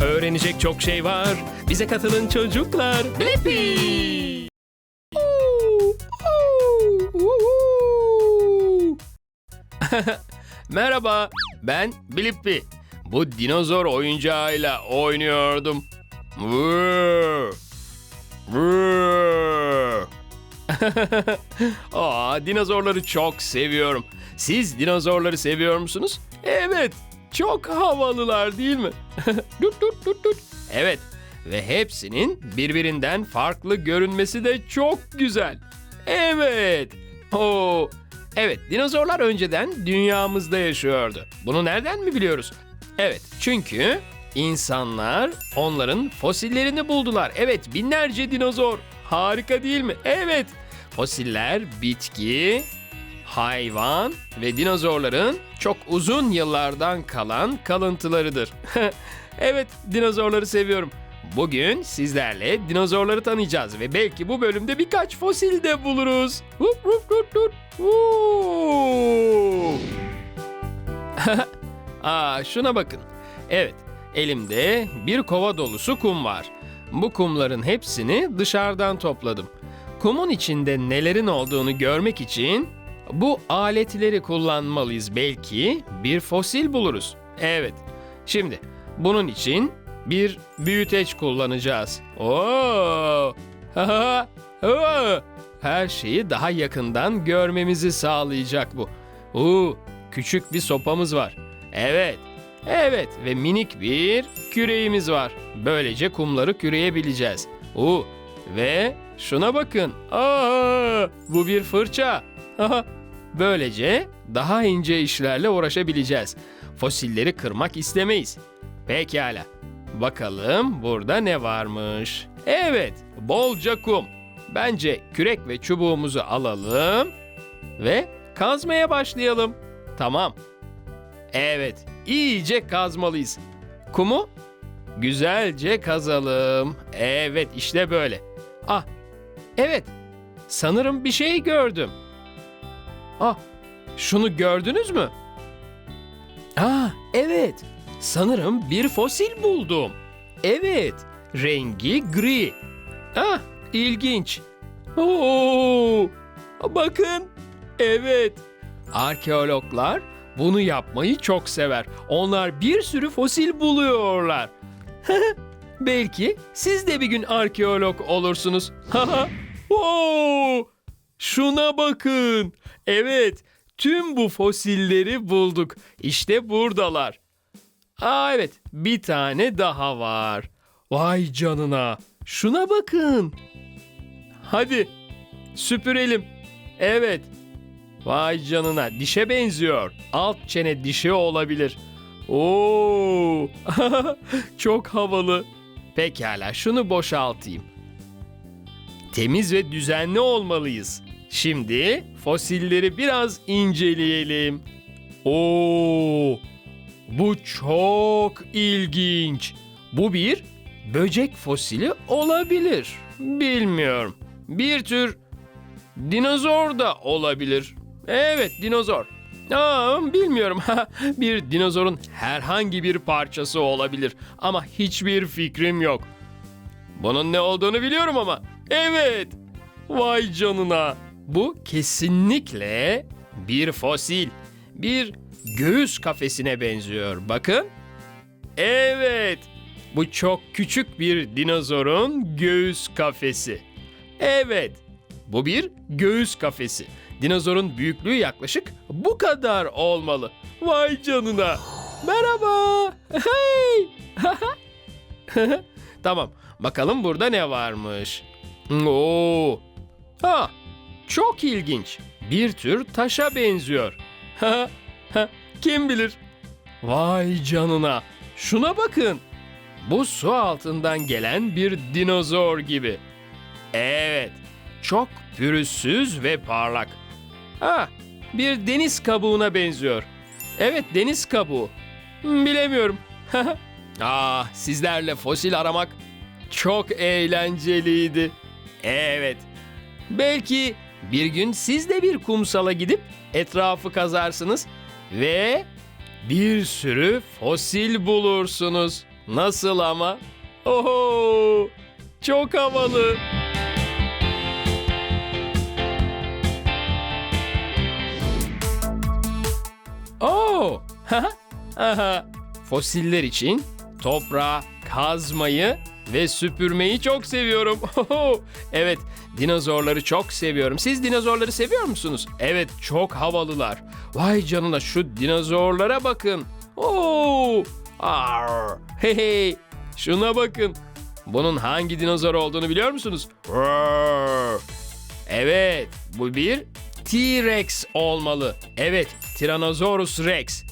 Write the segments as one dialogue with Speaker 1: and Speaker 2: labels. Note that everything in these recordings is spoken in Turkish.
Speaker 1: Öğrenecek çok şey var. Bize katılın çocuklar. Blippi! Merhaba, ben Blippi. Bu dinozor oyuncağıyla oynuyordum. Vuu! Vuu! Aa, dinozorları çok seviyorum. Siz dinozorları seviyor musunuz? Evet, çok havalılar değil mi? Tut tut tut tut. Evet, ve hepsinin birbirinden farklı görünmesi de çok güzel. Evet. Oo. Evet, dinozorlar önceden dünyamızda yaşıyordu. Bunu nereden mi biliyoruz? Evet, çünkü insanlar onların fosillerini buldular. Evet, binlerce dinozor. Harika değil mi? Evet. Fosiller bitki, hayvan ve dinozorların çok uzun yıllardan kalan kalıntılarıdır. evet, dinozorları seviyorum. Bugün sizlerle dinozorları tanıyacağız ve belki bu bölümde birkaç fosil de buluruz. Aa, şuna bakın. Evet, elimde bir kova dolusu kum var. Bu kumların hepsini dışarıdan topladım. Kumun içinde nelerin olduğunu görmek için bu aletleri kullanmalıyız. Belki bir fosil buluruz. Evet. Şimdi bunun için bir büyüteç kullanacağız. Oo! Her şeyi daha yakından görmemizi sağlayacak bu. Oo, küçük bir sopamız var. Evet. Evet ve minik bir küreğimiz var. Böylece kumları küreyebileceğiz. Oo, ve şuna bakın. Aa, bu bir fırça. Böylece daha ince işlerle uğraşabileceğiz. Fosilleri kırmak istemeyiz. Pekala. Bakalım burada ne varmış. Evet, bolca kum. Bence kürek ve çubuğumuzu alalım ve kazmaya başlayalım. Tamam. Evet, iyice kazmalıyız. Kumu güzelce kazalım. Evet, işte böyle. Ah, evet. Sanırım bir şey gördüm. Ah, şunu gördünüz mü? Ah, evet. Sanırım bir fosil buldum. Evet, rengi gri. Ah, ilginç. Oo, bakın. Evet. Arkeologlar bunu yapmayı çok sever. Onlar bir sürü fosil buluyorlar. Belki siz de bir gün arkeolog olursunuz. Oo, şuna bakın. Evet, tüm bu fosilleri bulduk. İşte buradalar. Aa evet, bir tane daha var. Vay canına. Şuna bakın. Hadi süpürelim. Evet. Vay canına dişe benziyor. Alt çene dişi olabilir. Oo! Çok havalı. Pekala şunu boşaltayım. Temiz ve düzenli olmalıyız. Şimdi fosilleri biraz inceleyelim. Oo! Bu çok ilginç. Bu bir böcek fosili olabilir. Bilmiyorum. Bir tür dinozor da olabilir. Evet, dinozor. Aa, bilmiyorum. bir dinozorun herhangi bir parçası olabilir ama hiçbir fikrim yok. Bunun ne olduğunu biliyorum ama. Evet. Vay canına. Bu kesinlikle bir fosil. Bir göğüs kafesine benziyor. Bakın. Evet. Bu çok küçük bir dinozorun göğüs kafesi. Evet. Bu bir göğüs kafesi. Dinozorun büyüklüğü yaklaşık bu kadar olmalı. Vay canına. Merhaba. Hey. tamam. Bakalım burada ne varmış. Oo. Ha. Çok ilginç. Bir tür taşa benziyor. Ha. Ha. Kim bilir? Vay canına. Şuna bakın. Bu su altından gelen bir dinozor gibi. Evet. Çok pürüzsüz ve parlak. Ha, bir deniz kabuğuna benziyor. Evet, deniz kabuğu. Hmm, Bilemiyorum. ah, sizlerle fosil aramak çok eğlenceliydi. Evet. Belki bir gün siz de bir kumsala gidip etrafı kazarsınız ve bir sürü fosil bulursunuz. Nasıl ama? Oho! Çok havalı. Oo! Fosiller için toprağı kazmayı ve süpürmeyi çok seviyorum. evet, dinozorları çok seviyorum. Siz dinozorları seviyor musunuz? Evet, çok havalılar. Vay canına şu dinozorlara bakın. Oo! Ar! Hey hey! Şuna bakın. Bunun hangi dinozor olduğunu biliyor musunuz? Roar! Evet, bu bir T-Rex olmalı. Evet, Tyrannosaurus Rex.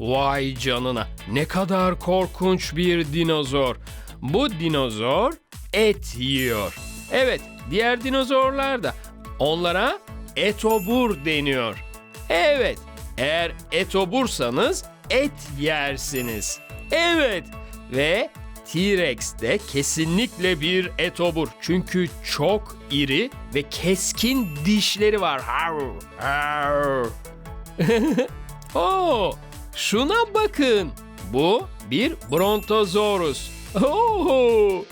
Speaker 1: Vay canına, ne kadar korkunç bir dinozor. Bu dinozor et yiyor. Evet, diğer dinozorlar da onlara etobur deniyor. Evet, eğer etobursanız et yersiniz. Evet ve T-Rex de kesinlikle bir etobur. Çünkü çok iri ve keskin dişleri var. Oo, şuna bakın. Bu bir Brontosaurus. Oo,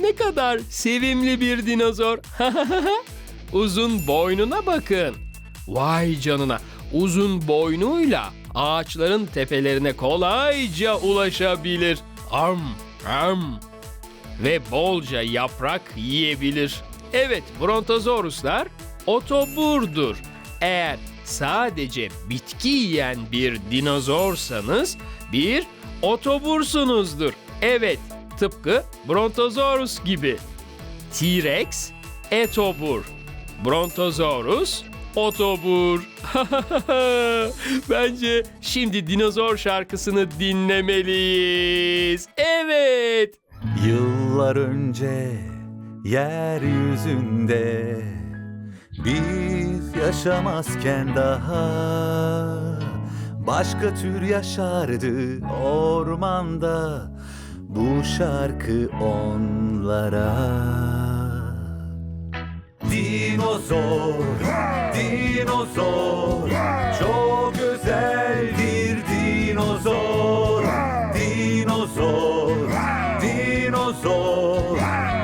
Speaker 1: ne kadar sevimli bir dinozor. Uzun boynuna bakın. Vay canına. Uzun boynuyla ağaçların tepelerine kolayca ulaşabilir. Arm, arm. Ve bolca yaprak yiyebilir. Evet, Brontosauruslar otoburdur. Eğer sadece bitki yiyen bir dinozorsanız bir otobursunuzdur. Evet, tıpkı Brontosaurus gibi. T-Rex etobur. Brontosaurus otobur. Bence şimdi dinozor şarkısını dinlemeliyiz. Evet.
Speaker 2: Yıllar önce yeryüzünde biz yaşamazken daha başka tür yaşardı ormanda bu şarkı onlara. Dinozor, dinozor, çok özeldir dinozor, dinozor, dinozor,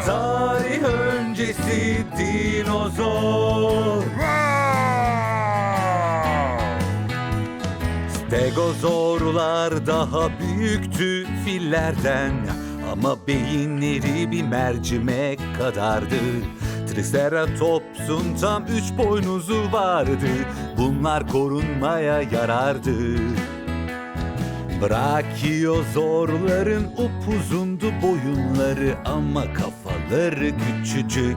Speaker 2: tarih öncesi dinozor. Stegozorlar daha büyüktü fillerden ama beyinleri bir mercimek kadardı. Triceratops'un tam üç boynuzu vardı. Bunlar korunmaya yarardı. Brachiozorların upuzundu boyunları ama kafaları küçücük.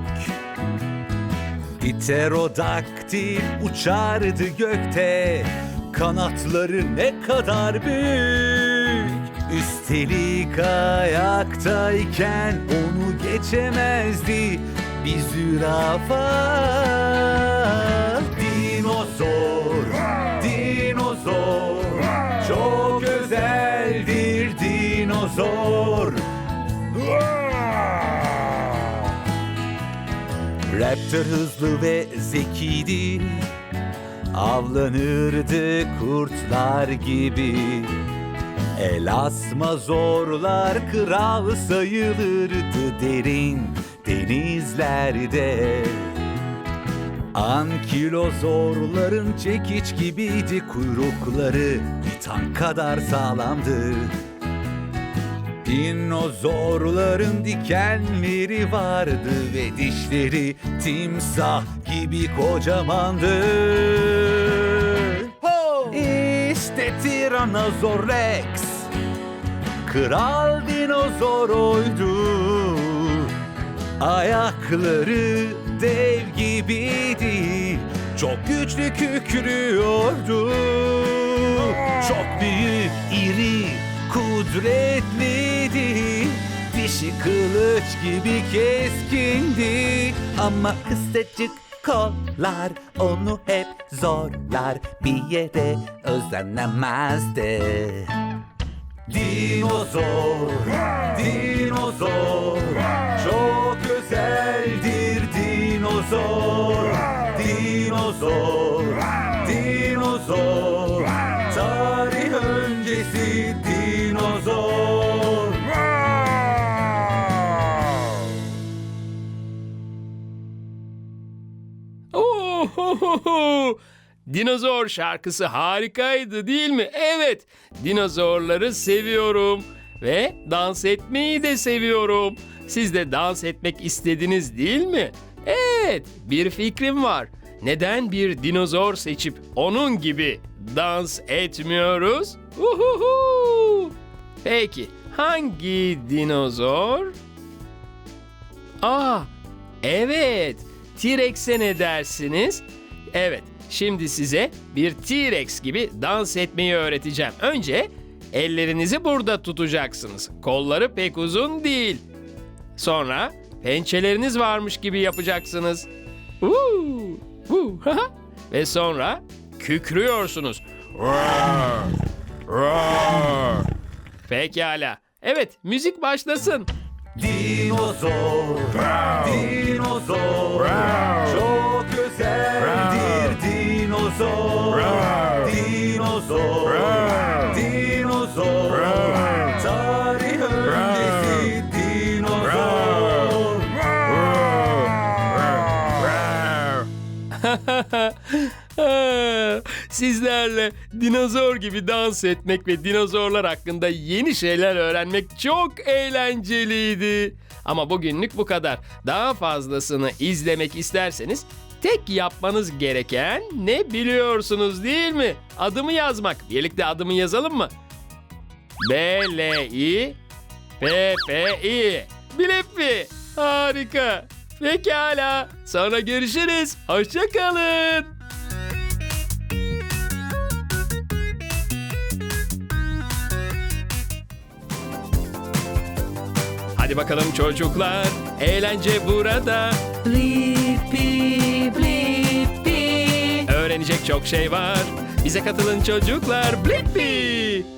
Speaker 2: Pterodaktil uçardı gökte Kanatları ne kadar büyük. Üstelik ayaktayken onu geçemezdi bir zürafa. Dinozor, dinozor Çok özeldir dinozor. Raptor hızlı ve zekiydi Avlanırdı kurtlar gibi. El asma zorlar kral sayılırdı derin denizlerde. Ankilozorların çekiç gibiydi kuyrukları Bir tank kadar sağlamdı Dinozorların dikenleri vardı ve dişleri timsah gibi kocamandı. İşte Tyrannosaur Rex, kral dinozor oydu. Ayakları dev gibiydi, çok güçlü kükrüyordu. Çok büyük, iri, kudretliydi Dişi kılıç gibi keskindi. Ama kısacık kollar onu hep zorlar. Bir yere özenemezdi Dinozor, dinozor. Çok özeldir dinozor. Dinozor Dinozor
Speaker 1: şarkısı harikaydı değil mi? Evet, dinozorları seviyorum ve dans etmeyi de seviyorum. Siz de dans etmek istediniz değil mi? Evet, bir fikrim var. Neden bir dinozor seçip onun gibi dans etmiyoruz? Uhuhu! Peki, hangi dinozor? Aa, evet. T-Rex'e ne dersiniz? Evet, şimdi size bir T-Rex gibi dans etmeyi öğreteceğim. Önce ellerinizi burada tutacaksınız. Kolları pek uzun değil. Sonra pençeleriniz varmış gibi yapacaksınız. Uuu, uu, haha. Ve sonra kükrüyorsunuz. Pekala. Evet, müzik başlasın.
Speaker 2: Dinozor, dinozor,
Speaker 1: dinozor gibi dans etmek ve dinozorlar hakkında yeni şeyler öğrenmek çok eğlenceliydi. Ama bugünlük bu kadar. Daha fazlasını izlemek isterseniz tek yapmanız gereken ne biliyorsunuz değil mi? Adımı yazmak. Birlikte adımı yazalım mı? B-L-I P-P-I Blippi. Harika. Pekala. Sonra görüşürüz. Hoşçakalın. Hadi bakalım çocuklar. Eğlence burada.
Speaker 3: Blippi, blippi.
Speaker 1: Öğrenecek çok şey var. Bize katılın çocuklar. Blippi.